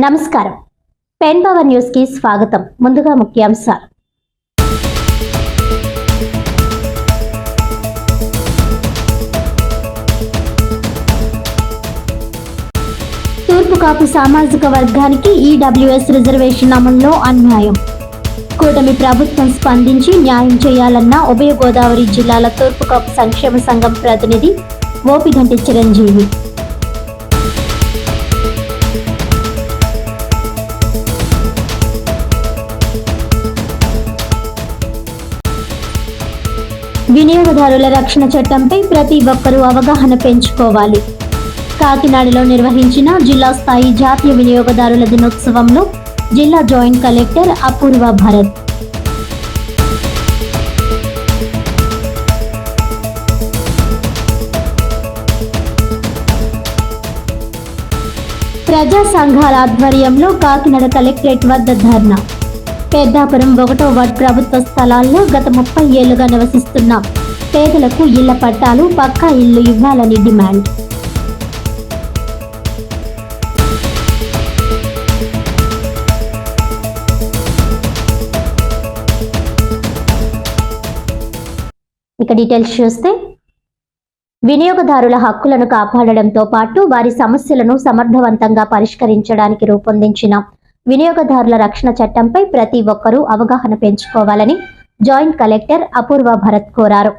నమస్కారం. Pen power న్యూస్కి స్వాగతం. ముందుగా ముఖ్యాంశాలు. తూర్పు కాపు సామాజిక వర్గానికి ఈడబ్ల్యూఎస్ రిజర్వేషన్ అమల్లో అన్యాయం. కూటమి ప్రభుత్వం స్పందించి న్యాయం చేయాలన్న ఉభయ గోదావరి జిల్లాల తూర్పు కాపు సంక్షేమ సంఘం ప్రతినిధి ఓపిగంటి చిరంజీవి. వినియోగదారుల రక్షణ చట్టంపై ప్రతి ఒక్కరూ అవగాహన పెంచుకోవాలి. కాకినాడలో నిర్వహించిన జిల్లా స్థాయి జాతీయ వినియోగదారుల దినోత్సవంలో జిల్లా జాయింట్ కలెక్టర్ అపూర్వ భరత్. ప్రజా సంఘాల ఆధ్వర్యంలో కాకినాడ కలెక్టరేట్ వద్ద ధర్నా. పెద్దాపురం ఒకటో వార్డ్ ప్రభుత్వ స్థలాల్లో గత ముప్పై ఏళ్ళుగా నివసిస్తున్న పేదలకు ఇళ్ళ పట్టాలు పక్కా ఇల్లు ఇవ్వాలని డిమాండ్. ఇక డీటెయిల్స్ చూస్తే వినియోగదారుల హక్కులను కాపాడడంతో పాటు వారి సమస్యలను సమర్థవంతంగా పరిష్కరించడానికి రూపొందించిన వినియోగదారుల రక్షణ చట్టంపై ప్రతి ఒక్కరూ అవగాహన పెంచుకోవాలని జాయింట్ కలెక్టర్ అపూర్వ భరత్ కోరారు.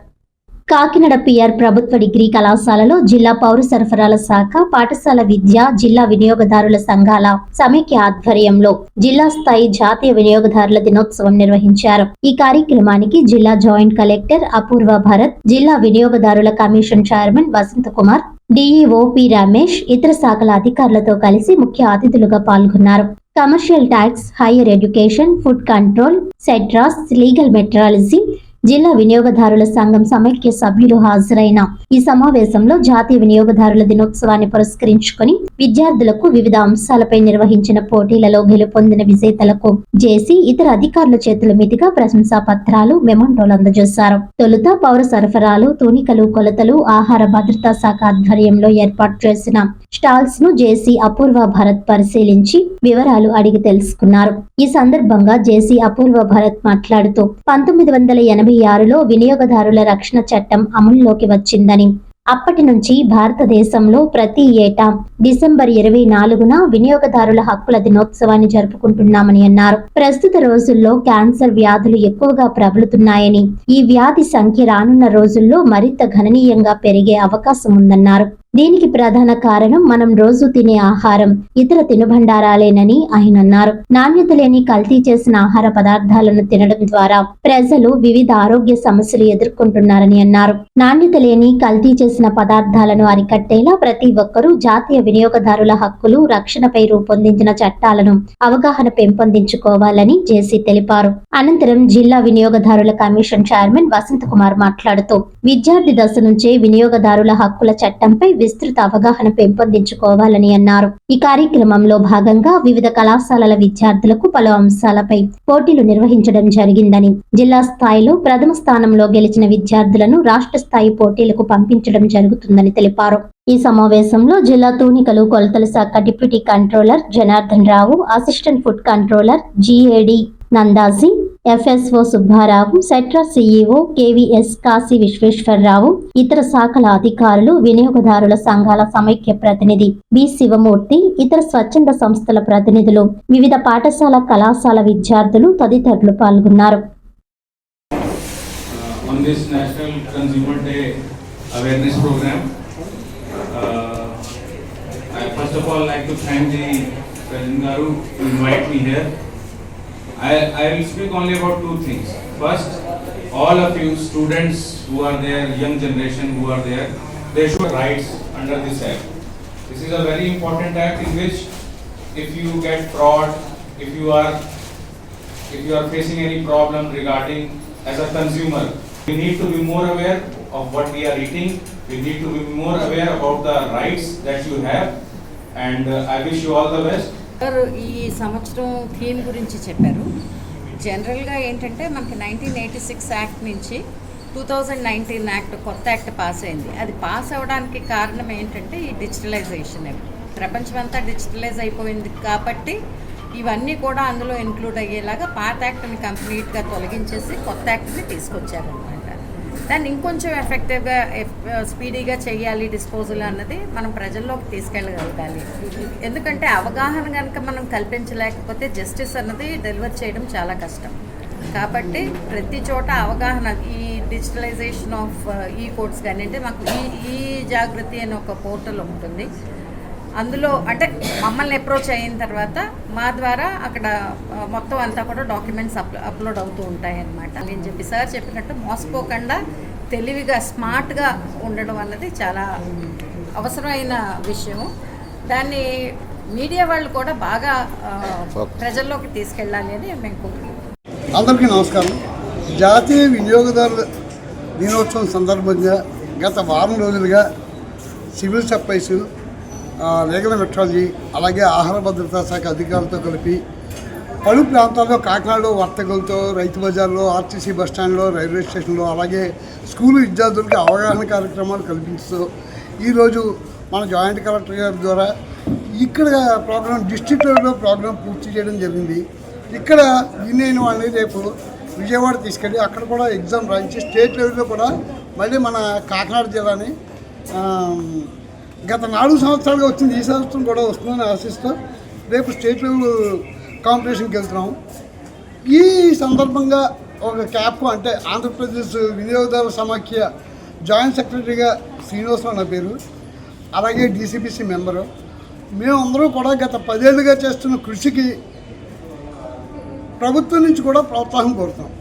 కాకినాడ పిఆర్ ప్రభుత్వ డిగ్రీ కళాశాలలో జిల్లా పౌర సరఫరాల శాఖ పాఠశాల విద్య జిల్లా వినియోగదారుల సంఘాల సమైక్య ఆధ్వర్యంలో జిల్లా స్థాయి జాతీయ వినియోగదారుల దినోత్సవం నిర్వహించారు. ఈ కార్యక్రమానికి జిల్లా జాయింట్ కలెక్టర్ అపూర్వ భరత్ జిల్లా వినియోగదారుల commission chairman Vasanta Kumar DEO P Ramesh ఇతర శాఖల అధికారులతో కలిసి ముఖ్య అతిథులుగా పాల్గొన్నారు. commercial tax, higher education, food control, CETRAS, legal materialism, జిల్లా వినియోగదారుల సంఘం సమైక్య సభ్యులు హాజరైన ఈ సమావేశంలో జాతీయ వినియోగదారుల దినోత్సవాన్ని పురస్కరించుకొని విద్యార్థులకు వివిధ అంశాలపై నిర్వహించిన పోటీలలో గెలుపొందిన విజేతలకు జేసీ ఇతర అధికారుల చేతుల మీదుగా ప్రశంసా పత్రాలు మెమంటోలు అందజేశారు. తొలుత పౌర సరఫరాలు తూనికలు కొలతలు ఆహార భద్రతా శాఖ ఆధ్వర్యంలో ఏర్పాటు చేసిన స్టాల్స్ను జేసీ అపూర్వ భరత్ పరిశీలించి వివరాలు అడిగి తెలుసుకున్నారు. ఈ సందర్భంగా జేసీ అపూర్వ భరత్ మాట్లాడుతూ పంతొమ్మిది వందల ఎనభై ఆరులో వినియోగదారుల రక్షణ చట్టం అమల్లోకి వచ్చిందని. అప్పటి నుంచి భారతదేశంలో ప్రతి ఏటా డిసెంబర్ ఇరవై నాలుగున వినియోగదారుల హక్కుల దినోత్సవాన్ని జరుపుకుంటున్నామని అన్నారు. ప్రస్తుత రోజుల్లో క్యాన్సర్ వ్యాధులు ఎక్కువగా ప్రబలుతున్నాయని ఈ వ్యాధి సంఖ్య రానున్న రోజుల్లో మరింత గణనీయంగా పెరిగే అవకాశం ఉందన్నారు. దీనికి ప్రధాన కారణం మనం రోజు తినే ఆహారం ఇతర తినుబండారాలేనని ఆయన అన్నారు. నాణ్యత లేని కల్తీ చేసిన ఆహార పదార్థాలను తినడం ద్వారా ప్రజలు వివిధ ఆరోగ్య సమస్యలు ఎదుర్కొంటున్నారని అన్నారు. నాణ్యత లేని కల్తీ చేసిన పదార్థాలను అరికట్టేలా ప్రతి ఒక్కరూ జాతీయ వినియోగదారుల హక్కులు రక్షణపై రూపొందించిన చట్టాలను అవగాహన పెంపొందించుకోవాలని జేసీ తెలిపారు. అనంతరం జిల్లా వినియోగదారుల కమిషన్ చైర్మన్ వసంత కుమార్ మాట్లాడుతూ విద్యార్థి దశ నుంచే వినియోగదారుల హక్కుల చట్టంపై విస్తృత అవగాహన పెంపొందించుకోవాలని అన్నారు. ఈ కార్యక్రమంలో భాగంగా వివిధ కళాశాలల విద్యార్థులకు పలు అంశాలపై పోటీలు నిర్వహించడం జరిగిందని జిల్లా స్థాయిలో ప్రథమ స్థానంలో గెలిచిన విద్యార్థులను రాష్ట్ర స్థాయి పోటీలకు పంపించడం జరుగుతుందని తెలిపారు. ఈ సమావేశంలో జిల్లా తూనికలు కొలతల శాఖ deputy controller Janardhan Rao assistant food controller GAD Nandaji FSO Subbarao సెట్రా CEO KVS Kashi Visweswararao ఇతర శాఖల అధికారులు వినియోగదారుల సంఘాల సమైక్య ప్రతినిధి బి శివమూర్తి ఇతర స్వచ్ఛంద సంస్థల ప్రతినిధులు వివిధ పాఠశాల కళాశాల విద్యార్థులు తదితరులు పాల్గొన్నారు uh, uh, first of all like to thank the President Garu to invite me here. I, I will speak only about two things. First, all of you students who are there, young generation who are there, they should rights under this act. This is a very important act in which if you get fraud, if you are if you are facing any problem regarding as a consumer, we need to be more aware of what we are eating. We need to be more aware about the rights that you have. And uh, I wish you all the best. గారు ఈ సంవత్సరం theme గురించి చెప్పారు. జనరల్గా ఏంటంటే మనకి nineteen eighty six act నుంచి two thousand nineteen act కొత్త యాక్ట్ పాస్ అయింది. అది పాస్ అవ్వడానికి కారణం ఏంటంటే ఈ డిజిటలైజేషన్ ప్రపంచమంతా డిజిటలైజ్ అయిపోయింది కాబట్టి ఇవన్నీ కూడా అందులో ఇంక్లూడ్ అయ్యేలాగా పాత యాక్ట్ని కంప్లీట్గా తొలగించేసి కొత్త యాక్ట్ని తీసుకొచ్చారనమాట దాన్ని ఇంకొంచెం ఎఫెక్టివ్గా స్పీడీగా చేయాలి డిస్పోజల్ అన్నది మనం ప్రజల్లోకి తీసుకెళ్ళగలగాలి. ఎందుకంటే అవగాహన కనుక మనం కల్పించలేకపోతే జస్టిస్ అన్నది డెలివర్ చేయడం చాలా కష్టం. కాబట్టి ప్రతి చోట అవగాహన ఈ డిజిటలైజేషన్ ఆఫ్ ఈ కోడ్స్ కానీ అంటే మాకు ఈ ఈ జాగృతి అని ఒక పోర్టల్ ఉంటుంది అందులో అంటే మమ్మల్ని అప్రోచ్ అయిన తర్వాత మా ద్వారా అక్కడ మొత్తం అంతా కూడా డాక్యుమెంట్స్ అప్లోడ్ అవుతూ ఉంటాయి అన్నమాట నేను చెప్పి సార్ చెప్పినట్టు మోసపోకుండా తెలివిగా స్మార్ట్గా ఉండడం అన్నది చాలా అవసరమైన విషయం దాన్ని మీడియా వాళ్ళు కూడా బాగా ప్రజల్లోకి తీసుకెళ్ళాలి అని మేము కోరుకుంటున్నాం. అందరికీ నమస్కారం. జాతీయ వినియోగదారుల దినోత్సవం సందర్భంగా గత వారం రోజులుగా సివిల్ సప్లైస్ లీగల్ మెట్రాలజీ అలాగే ఆహార భద్రతా శాఖ అధికారులతో కలిపి పలు ప్రాంతాల్లో కాకినాడలో వర్తకులతో రైతు బజార్లో ఆర్టీసీ బస్టాండ్లో రైల్వే స్టేషన్లో అలాగే స్కూలు విద్యార్థులకి అవగాహన కార్యక్రమాలు కల్పిస్తూ ఈరోజు మన జాయింట్ కలెక్టర్ గారి ద్వారా ఇక్కడ ప్రోగ్రాం డిస్ట్రిక్ట్ లెవెల్లో ప్రోగ్రాం పూర్తి చేయడం జరిగింది. ఇక్కడ విన్ అయిన వాళ్ళని రేపు విజయవాడ తీసుకెళ్ళి అక్కడ కూడా ఎగ్జామ్ రాయించి స్టేట్ లెవెల్లో కూడా మళ్ళీ మన కాకినాడ జిల్లాని గత నాలుగు సంవత్సరాలుగా వచ్చింది. ఈ సంవత్సరం కూడా వస్తుందని ఆశిస్తూ రేపు స్టేట్ లెవెల్ కాంపిటీషన్కి వెళ్తున్నాం. ఈ సందర్భంగా ఒక క్యాప్ అంటే ఆంధ్రప్రదేశ్ వినియోగదారుల సమాఖ్య జాయింట్ సెక్రటరీగా శ్రీనివాసరావు నా పేరు. అలాగే డీసీబీసీ మెంబరు. మేమందరూ కూడా గత పదేళ్ళుగా చేస్తున్న కృషికి ప్రభుత్వం నుంచి కూడా ప్రోత్సాహం కోరుతాం.